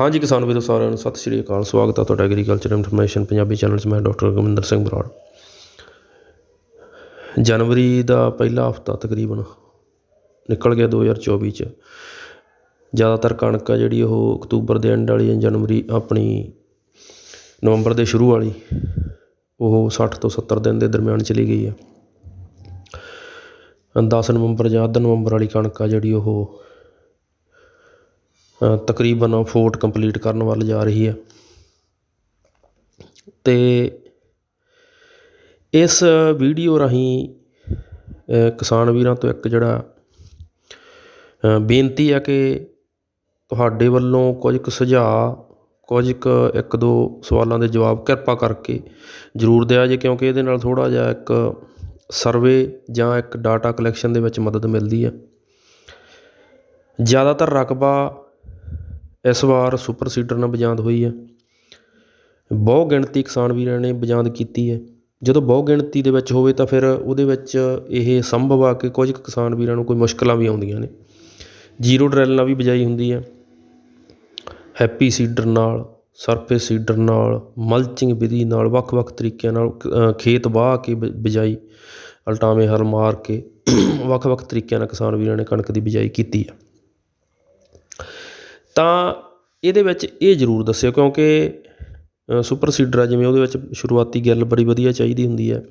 ਹਾਂਜੀ ਕਿਸਾਨ ਵੀਰੋ, ਸਾਰਿਆਂ ਨੂੰ ਸਤਿ ਸ਼੍ਰੀ ਅਕਾਲ, ਸਵਾਗਤ ਹੈ ਤੁਹਾਡਾ ਐਗਰੀਕਲਚਰ ਇਨਫੋਰਮੇਸ਼ਨ ਪੰਜਾਬੀ ਚੈਨਲ 'ਚ, ਮੈਂ ਡਾਕਟਰ ਗੁਰਮਿੰਦਰ ਸਿੰਘ ਬਰਾੜ। ਜਨਵਰੀ ਦਾ ਪਹਿਲਾ ਹਫਤਾ ਤਕਰੀਬਨ ਨਿਕਲ ਗਿਆ 2024 ਚ। ਜ਼ਿਆਦਾਤਰ ਕਣਕ ਆ ਜਿਹੜੀ ਉਹ ਅਕਤੂਬਰ ਦੇ ਐਂਡ ਵਾਲੀ ਜਾਂ ਜਨਵਰੀ ਆਪਣੀ ਨਵੰਬਰ ਦੇ ਸ਼ੁਰੂ ਵਾਲੀ, ਉਹ 60 ਤੋਂ 70 ਦਿਨ ਦੇ ਦਰਮਿਆਨ ਚਲੀ ਗਈ ਆ। 10 ਨਵੰਬਰ ਜਾਂ ਅੱਧ ਨਵੰਬਰ ਵਾਲੀ ਕਣਕ ਆ ਜਿਹੜੀ ਉਹ ਤਕਰੀਬਨ ਫੋਰਟ ਕੰਪਲੀਟ ਕਰਨ ਵੱਲ ਜਾ ਰਹੀ ਹੈ। ਤੇ ਇਸ ਵੀਡੀਓ ਰਾਹੀਂ ਕਿਸਾਨ ਵੀਰਾਂ ਤੋਂ ਇੱਕ ਜਿਹੜਾ ਬੇਨਤੀ ਹੈ ਕਿ ਤੁਹਾਡੇ ਵੱਲੋਂ ਕੁਝ ਕੁ ਸੁਝਾਅ, ਕੁਝ ਕੁ ਇੱਕ ਦੋ ਸਵਾਲਾਂ ਦੇ ਜਵਾਬ ਕਿਰਪਾ ਕਰਕੇ ਜ਼ਰੂਰ ਦਿਆ ਜੇ, ਕਿਉਂਕਿ ਇਹਦੇ ਨਾਲ ਥੋੜ੍ਹਾ ਜਿਹਾ ਇੱਕ ਸਰਵੇ ਜਾਂ ਇੱਕ ਡਾਟਾ ਕਲੈਕਸ਼ਨ ਦੇ ਵਿੱਚ ਮਦਦ ਮਿਲਦੀ ਹੈ। ਜ਼ਿਆਦਾਤਰ ਰਕਬਾ ਇਸ ਵਾਰ ਸੁਪਰ ਸੀਡਰ ਨਾਲ ਬਜਾਂਦ ਹੋਈ ਹੈ। ਬਹੁ ਗਿਣਤੀ ਕਿਸਾਨ ਵੀਰਾਂ ਨੇ ਬਜਾਂਦ ਕੀਤੀ ਹੈ। ਜਦੋਂ ਬਹੁ ਗਿਣਤੀ ਦੇ ਵਿੱਚ ਹੋਵੇ ਤਾਂ ਫਿਰ ਉਹਦੇ ਵਿੱਚ ਇਹ ਸੰਭਵ ਆ ਕਿ ਕੁਝ ਕੁ ਕਿਸਾਨ ਵੀਰਾਂ ਨੂੰ ਕੋਈ ਮੁਸ਼ਕਿਲਾਂ ਵੀ ਆਉਂਦੀਆਂ ਨੇ। ਜੀਰੋ ਡਰੈਲ ਨਾਲ ਵੀ ਬਿਜਾਈ ਹੁੰਦੀ ਹੈ। ਹੈਪੀ ਸੀਡਰ ਨਾਲ, ਸਰਫੇਸ ਸੀਡਰ ਨਾਲ, ਮਲਚਿੰਗ ਵਿਧੀ ਨਾਲ, ਵੱਖ-ਵੱਖ ਤਰੀਕਿਆਂ ਨਾਲ ਖੇਤ ਵਾਹ ਕੇ ਬ- ਬਿਜਾਈ ਅਲਟਾਵੇਂ ਹਲ ਮਾਰ ਕੇ, ਵੱਖ-ਵੱਖ ਤਰੀਕਿਆਂ ਨਾਲ ਕਿਸਾਨ ਵੀਰਾਂ ਨੇ ਕਣਕ ਦੀ ਬਿਜਾਈ ਕੀਤੀ ਹੈ। ਤਾਂ ਇਹਦੇ ਵਿੱਚ ਇਹ ਜ਼ਰੂਰ ਦੱਸਿਓ ਕਿਉਂਕਿ ਅ, ਸੁਪਰ ਸੀਡਰ ਆ ਜਿਵੇਂ ਉਹਦੇ ਵਿੱਚ ਸ਼ੁਰੂਆਤੀ ਗਿੱਲ ਬੜੀ ਵਧੀਆ ਚਾਹੀਦੀ ਹੁੰਦੀ ਹੈ।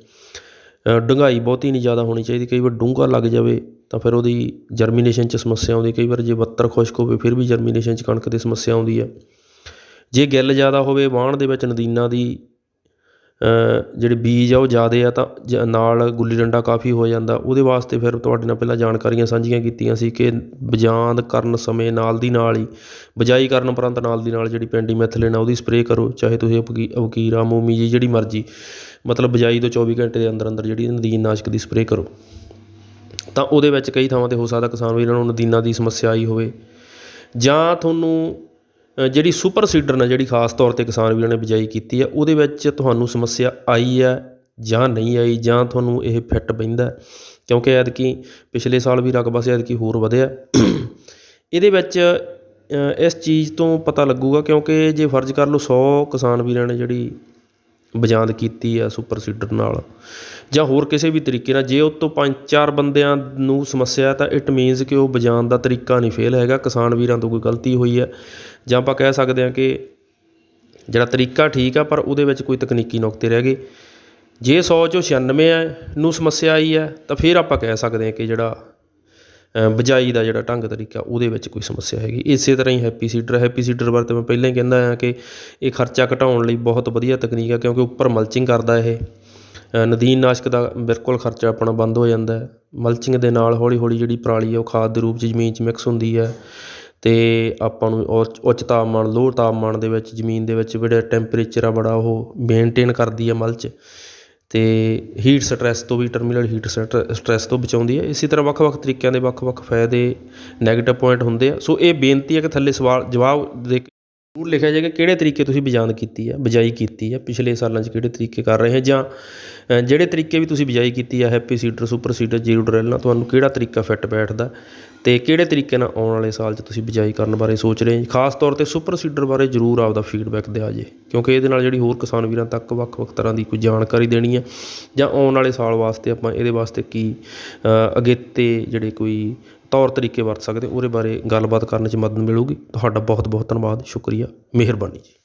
ਡੂੰਘਾਈ ਬਹੁਤੀ ਨਹੀਂ ਜ਼ਿਆਦਾ ਹੋਣੀ ਚਾਹੀਦੀ ਕਈ ਵਾਰ ਡੂੰਘਾ ਲੱਗ ਜਾਵੇ ਤਾਂ ਫਿਰ ਉਹਦੀ ਜਰਮੀਨੇਸ਼ਨ 'ਚ ਸਮੱਸਿਆ ਆਉਂਦੀ ਕਈ ਵਾਰ ਜੇ ਬੱਤਰ ਖੁਸ਼ਕ ਹੋਵੇ ਫਿਰ ਵੀ ਜਰਮੀਨੇਸ਼ਨ 'ਚ ਕਣਕ ਦੀ ਸਮੱਸਿਆ ਆਉਂਦੀ ਹੈ। ਜੇ ਗਿੱਲ ਜ਼ਿਆਦਾ ਹੋਵੇ ਵਾਹਣ ਦੇ ਵਿੱਚ ਨਦੀਨਾਂ ਦੀ ਜਿਹੜੇ ਬੀਜ ਆ ਉਹ ਜ਼ਿਆਦੇ ਆ ਤਾਂ ਜ- ਨਾਲ ਗੁੱਲੀ ਡੰਡਾ ਕਾਫੀ ਹੋ ਜਾਂਦਾ। ਉਹਦੇ ਵਾਸਤੇ ਫਿਰ ਤੁਹਾਡੇ ਨਾਲ ਪਹਿਲਾਂ ਜਾਣਕਾਰੀਆਂ ਸਾਂਝੀਆਂ ਕੀਤੀਆਂ ਸੀ ਕਿ ਬਜਾਂਦ ਕਰਨ ਸਮੇਂ ਨਾਲ ਦੀ ਨਾਲ ਹੀ, ਬਿਜਾਈ ਕਰਨ ਉਪਰੰਤ ਨਾਲ ਦੀ ਨਾਲ ਜਿਹੜੀ ਪੈਂਡੀਮੈਥਲਿਨ ਆ ਉਹਦੀ ਸਪਰੇਅ ਕਰੋ, ਚਾਹੇ ਤੁਸੀਂ ਅਪਕੀ ਅਵਕੀਰਾ ਮੋਮੀ ਜੀ ਜਿਹੜੀ ਮਰਜ਼ੀ, ਮਤਲਬ ਬਿਜਾਈ ਤੋਂ 24 ਘੰਟੇ ਦੇ ਅੰਦਰ ਅੰਦਰ ਜਿਹੜੀ ਨਦੀਨ ਨਾਸ਼ਕ ਦੀ ਸਪਰੇਅ ਕਰੋ। ਤਾਂ ਉਹਦੇ ਵਿੱਚ ਕਈ ਥਾਵਾਂ ਤੇ ਹੋ ਸਕਦਾ ਕਿਸਾਨ ਵੀਰਾਂ ਨੂੰ ਨਦੀਨਾਂ ਦੀ ਸਮੱਸਿਆ ਆਈ ਹੋਵੇ। ਜਾਂ ਤੁਹਾਨੂੰ ਜਿਹੜੀ ਸੁਪਰ ਸੀਡਰ ਨਾਲ ਜਿਹੜੀ ਖਾਸ ਤੌਰ ਤੇ ਕਿਸਾਨ ਵੀਰਾਂ ਨੇ ਬਿਜਾਈ ਕੀਤੀ ਹੈ, ਉਹਦੇ ਵਿੱਚ ਤੁਹਾਨੂੰ ਸਮੱਸਿਆ ਆਈ ਹੈ ਜਾਂ ਨਹੀਂ ਆਈ, ਜਾਂ ਤੁਹਾਨੂੰ ਇਹ ਫਿੱਟ ਬਹਿੰਦਾ ਕਿਉਂਕਿ ਐਤਕੀ ਪਿਛਲੇ ਸਾਲ ਵੀ ਰਕਬਾ ਸੀ, ਐਤਕੀ ਹੋਰ ਵਧਿਆ ਇਹਦੇ ਵਿੱਚ ਇਸ ਚੀਜ਼ ਤੋਂ ਪਤਾ ਲੱਗੂਗਾ ਕਿਉਂਕਿ ਜੇ ਫਰਜ਼ ਕਰ ਲਓ, ਸੌ ਕਿਸਾਨ ਵੀਰਾਂ ਨੇ ਜਿਹੜੀ ਬਜਾਂਦ ਕੀਤੀ ਆ ਸੁਪਰ ਸੀਡਰ ਨਾਲ। ਜਾਂ ਹੋਰ ਕਿਸੇ ਵੀ ਤਰੀਕੇ ਨਾਲ, ਜੇ ਉਹ ਤੋਂ ਪੰਜ ਚਾਰ ਬੰਦਿਆਂ ਨੂੰ ਸਮੱਸਿਆ ਤਾਂ ਇਟ ਮੀਨਜ਼ ਕਿ ਉਹ ਬਜਾਂਦ ਦਾ ਤਰੀਕਾ ਨਹੀਂ ਫੇਲ ਹੈਗਾ, ਕਿਸਾਨ ਵੀਰਾਂ ਤੋਂ ਕੋਈ ਗਲਤੀ ਹੋਈ ਹੈ। ਜਾਂ ਆਪਾਂ ਕਹਿ ਸਕਦੇ ਹਾਂ ਕਿ ਜਿਹੜਾ ਤਰੀਕਾ ਠੀਕ ਆ, ਪਰ ਉਹਦੇ ਵਿੱਚ ਕੋਈ ਤਕਨੀਕੀ ਨੁਕਤੇ ਰਹਿ ਗਏ। ਜੇ ਸੌ ਚੋਂ 96 ਹੈ ਨੂੰ ਸਮੱਸਿਆ ਆਈ ਹੈ, ਤਾਂ ਫਿਰ ਆਪਾਂ ਕਹਿ ਸਕਦੇ ਹਾਂ ਕਿ ਜਿਹੜਾ ਬਿਜਾਈ ਦਾ ਜਿਹੜਾ ਢੰਗ ਤਰੀਕਾ, ਉਹਦੇ ਵਿੱਚ ਕੋਈ ਸਮੱਸਿਆ ਹੈਗੀ। ਇਸੇ ਤਰ੍ਹਾਂ ਹੀ ਹੈਪੀ ਸੀਡਰ ਹੈਪੀ ਸੀਡਰ ਬਾਰੇ ਤਾਂ ਮੈਂ ਪਹਿਲਾਂ ਹੀ ਕਹਿੰਦਾ ਹਾਂ ਕਿ ਇਹ ਖਰਚਾ ਘਟਾਉਣ ਲਈ ਬਹੁਤ ਵਧੀਆ ਤਕਨੀਕ ਆ ਕਿਉਂਕਿ ਉੱਪਰ ਮਲਚਿੰਗ ਕਰਦਾ ਇਹ। ਨਦੀਨ ਨਾਸ਼ਕ ਦਾ ਬਿਲਕੁਲ ਖਰਚਾ ਆਪਣਾ ਬੰਦ ਹੋ ਜਾਂਦਾ ਮਲਚਿੰਗ ਦੇ ਨਾਲ ਹੌਲੀ ਹੌਲੀ ਜਿਹੜੀ ਪਰਾਲੀ ਆ ਉਹ ਖਾਦ ਦੇ ਰੂਪ 'ਚ ਜ਼ਮੀਨ 'ਚ ਮਿਕਸ ਹੁੰਦੀ ਹੈ। ਅਤੇ ਆਪਾਂ ਨੂੰ ਉੱਚ ਉੱਚ ਤਾਪਮਾਨ ਲੋਅ ਤਾਪਮਾਨ ਦੇ ਵਿੱਚ, ਜ਼ਮੀਨ ਦੇ ਵਿੱਚ ਜਿਹੜਾ ਟੈਂਪਰੇਚਰ ਆ ਬੜਾ ਉਹ ਮੇਨਟੇਨ ਕਰਦੀ ਹੈ ਮਲਚ ਅਤੇ ਹੀਟ ਸਟਰੈੱਸ ਤੋਂ ਵੀ ਟਰਮੀਨਲ ਹੀਟ ਸਟ ਸਟਰੈੱਸ ਤੋਂ ਬਚਾਉਂਦੀ ਹੈ। ਇਸੇ ਤਰ੍ਹਾਂ ਵੱਖ-ਵੱਖ ਤਰੀਕਿਆਂ ਦੇ ਵੱਖ-ਵੱਖ ਫਾਇਦੇ ਨੈਗੇਟਿਵ ਪੁਆਇੰਟ ਹੁੰਦੇ ਆ। ਸੋ ਇਹ ਬੇਨਤੀ ਹੈ ਕਿ ਥੱਲੇ ਸਵਾਲ ਜਵਾਬ ਦੇ ਜ਼ਰੂਰ ਲਿਖਿਆ ਜਾਏਗਾ ਕਿਹੜੇ ਤਰੀਕੇ ਤੁਸੀਂ ਬਿਜਾਨ ਕੀਤੀ ਹੈ ਬਿਜਾਈ ਕੀਤੀ ਹੈ ਪਿਛਲੇ ਸਾਲਾਂ 'ਚ ਕਿਹੜੇ ਤਰੀਕੇ ਕਰ ਰਹੇ ਹੈ ਜਾਂ ਜਿਹੜੇ ਤਰੀਕੇ ਵੀ ਤੁਸੀਂ ਬਿਜਾਈ ਕੀਤੀ ਹੈ happy seeder, super seeder, zero drill ਨਾਲ ਤੁਹਾਨੂੰ ਕਿਹੜਾ ਤਰੀਕਾ ਫਿੱਟ ਬੈਠਦਾ? ਅਤੇ ਕਿਹੜੇ ਤਰੀਕੇ ਨਾਲ ਆਉਣ ਵਾਲੇ ਸਾਲ 'ਚ ਤੁਸੀਂ ਬਿਜਾਈ ਕਰਨ ਬਾਰੇ ਸੋਚ ਰਹੇ ਖਾਸ ਤੌਰ ਤੇ ਸੁਪਰ ਸੀਡਰ ਬਾਰੇ ਜ਼ਰੂਰ ਆਪਦਾ ਫੀਡਬੈਕ ਦਿਆ ਜੇ, ਕਿਉਂਕਿ ਇਹਦੇ ਨਾਲ ਜਿਹੜੀ ਹੋਰ ਕਿਸਾਨ ਵੀਰਾਂ ਤੱਕ ਵੱਖ-ਵੱਖ ਤਰ੍ਹਾਂ ਦੀ ਕੋਈ ਜਾਣਕਾਰੀ ਦੇਣੀ ਹੈ ਜਾਂ ਆਉਣ ਵਾਲੇ ਸਾਲ ਵਾਸਤੇ ਆਪਾਂ ਇਹਦੇ ਵਾਸਤੇ ਕੀ ਅਗੇਤੇ ਜਿਹੜੇ ਕੋਈ ਤੌਰ ਤਰੀਕੇ ਵਰਤ ਸਕਦੇ ਉਹਦੇ ਬਾਰੇ ਗੱਲਬਾਤ ਕਰਨ 'ਚ ਮਦਦ ਮਿਲੇਗੀ। ਤੁਹਾਡਾ ਬਹੁਤ ਬਹੁਤ ਧੰਨਵਾਦ, ਸ਼ੁਕਰੀਆ, ਮਿਹਰਬਾਨੀ ਜੀ।